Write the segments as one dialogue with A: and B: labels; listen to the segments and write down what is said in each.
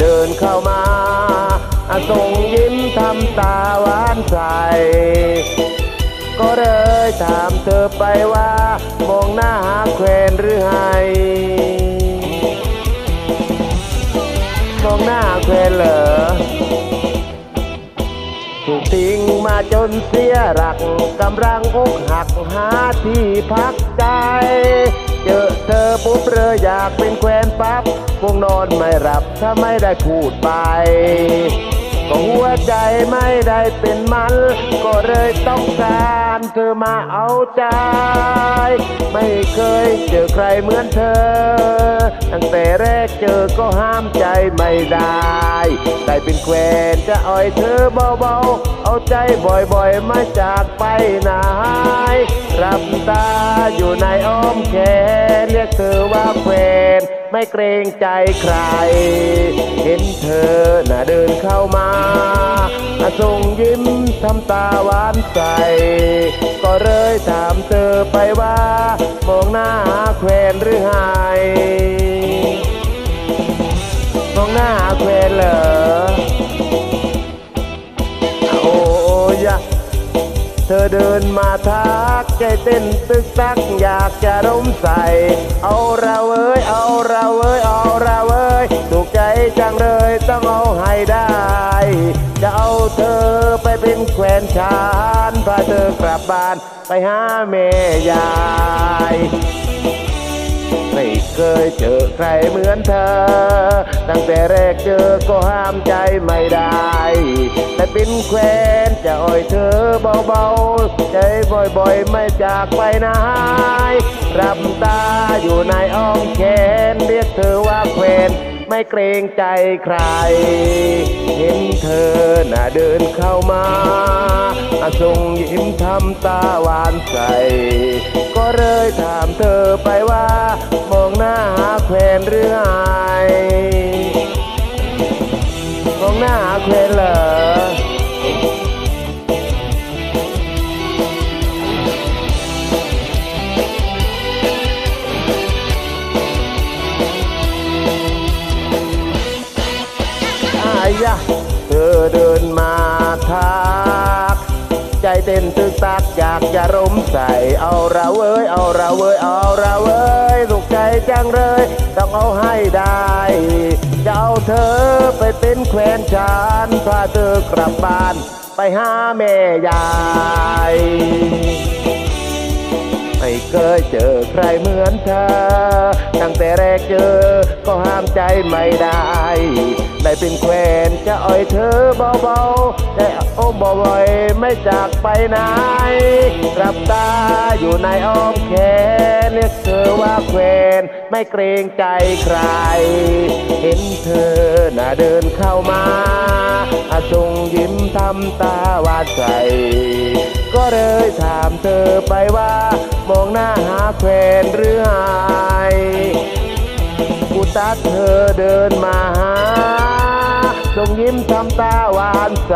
A: เดินเข้ามาส่งยิ้มทำตาหวานใส ก็เลยถามเธอไปว่า มองหน้าหาแควนหรือไงมองหน้าหาแควนเหรอถูกทิ้งมาจนเสียหลักกำลังอกหักหาที่พักใจ เจอเธอปุ๊บเรืออยากเป็นแควนปั๊บคงนอนไม่หลับถ้าไม่ได้พูดไปก็หัวใจไม่ได้เป็นมัน ก็เลยต้องการเธอมาเอาใจ เคยเจอใครเหมือนเธอ ตั้งแต่แรกเจอก็ห้ามใจไม่ได้ได้เป็นแควนจะอ่อยเธอเบาๆ เอาใจบ่อยๆไม่จากไปไหนรับตาอยู่ในอ้อมแขนเรียกเธอว่าแควนไม่เกรงใจใคร เห็นเธอน่ะเดินเข้ามาส่งยิ้มทำตาหวานใส ก็เลยถามเธอไปว่า มองหน้าแควนหรือไงมองหน้าแควนเหรอโอ้ยะเธอเดินมาทักใจเต้นตึกตักอยากจะร่มใส่เอาเราเอ้ยเอาเราเอ้ยเอาเราเอ้ยถูกใจจังเลยต้องเอาให้ได้ จะเอาเธอไปเป็นแควนชานพาเธอกลับบ้านไปหาแม่ยา ไม่เคยเจอใครเหมือนเธอ ตั้งแต่แรกเจอก็ห้ามใจไม่ได้ แต่เป็นแควนจะอ่อยเธอเบาๆ ใจบ่อยๆ ไม่จากไปไหนรับตาอยู่ในอ้อมแขน เรียกเธอว่าแควนไม่เกรงใจใคร เห็นเธอน่ะเดินเข้ามาส่งยิ้มทำตาหวานใส ก็เลยถามเธอไปว่า มองหน้าหาแควนหรือไงมองหน้าหาแควนเหรออายะเธอเดินมาทักใจเต้นตึกตักอยากจะร่มใส่เอาเราเอ้ยเอาเราเอ้ยเอาเราเอ้ยลูกใจจังเลยต้องเอาให้ได้จะเอาเธอไปเป็นแควนชานพาเธอกลับบ้าน ไปหาแม่ยายไม่เคยเจอใครเหมือนเธอ ตั้งแต่แรกเจอ ก็ห้ามใจไม่ได้ ได้เป็นแควนจะอ่อยเธอเบาๆแต่โอ้บ่อยไม่จากไปไหนรับตาอยู่ในอ้อมแขนเรียกเธอว่าแควนไม่เกรงใจใคร เห็นเธอน่ะเดินเข้ามาส่งยิ้มทำตาหวานใสก็เลยถามเธอไปว่า เธอเดินมาหาส่งยิ้มทำตาหวานใส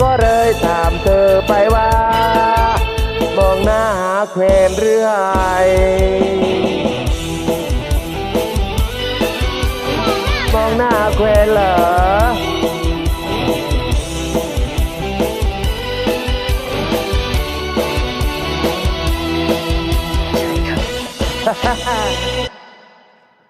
A: ก็เลยถามเธอไปว่า มองหน้าหาแควนหรือไงมองหน้าแควนเหรอ
B: ใช่ครั